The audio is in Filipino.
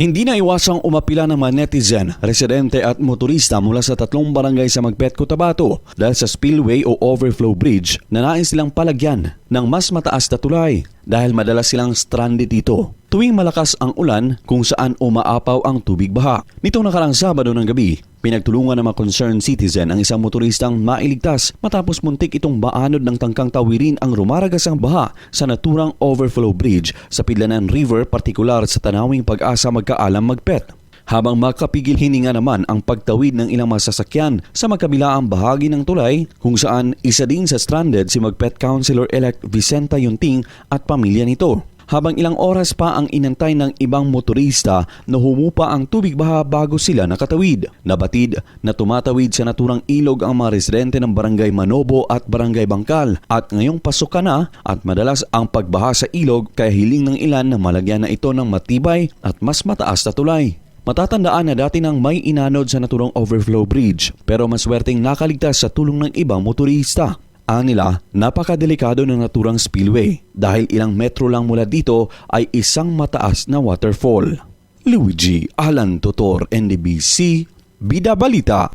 Hindi na iwasang umapila ng mga netizen, residente at motorista mula sa tatlong barangay sa Magpet, Cotabato dahil sa spillway o overflow bridge na nais silang palagyan ng mas mataas na tulay dahil madalas silang stranded dito. Tuwing malakas ang ulan kung saan umaapaw ang tubig baha. Nitong nakarang Sabado ng gabi, pinagtulungan ng mga concerned citizen ang isang motoristang mailigtas matapos muntik itong baanod ng tangkang tawirin ang rumaragas ang baha sa naturang overflow bridge sa Pidlanan River partikular sa Tanawing Pag-asa Magkaalam Magpet. Habang makapigil hininga naman ang pagtawid ng ilang masasakyan sa magkabilaang bahagi ng tulay kung saan isa din sa stranded si Magpet Councilor-elect Vicenta Yunting at pamilya nito. Habang ilang oras pa ang inantay ng ibang motorista na humupa ang tubig baha bago sila nakatawid. Nabatid na tumatawid sa naturang ilog ang mga residente ng Barangay Manobo at Barangay Bangkal at ngayong pasok na at madalas ang pagbaha sa ilog kaya hiling ng ilan na malagyan na ito ng matibay at mas mataas na tulay. Matatandaan na dati nang may inanod sa naturang overflow bridge pero maswerteng nakaligtas sa tulong ng ibang motorista. Ang nila, napakadelikado ng naturang spillway dahil ilang metro lang mula dito ay isang mataas na waterfall. Luigi Alan Tutor, NDBC, Bida Balita.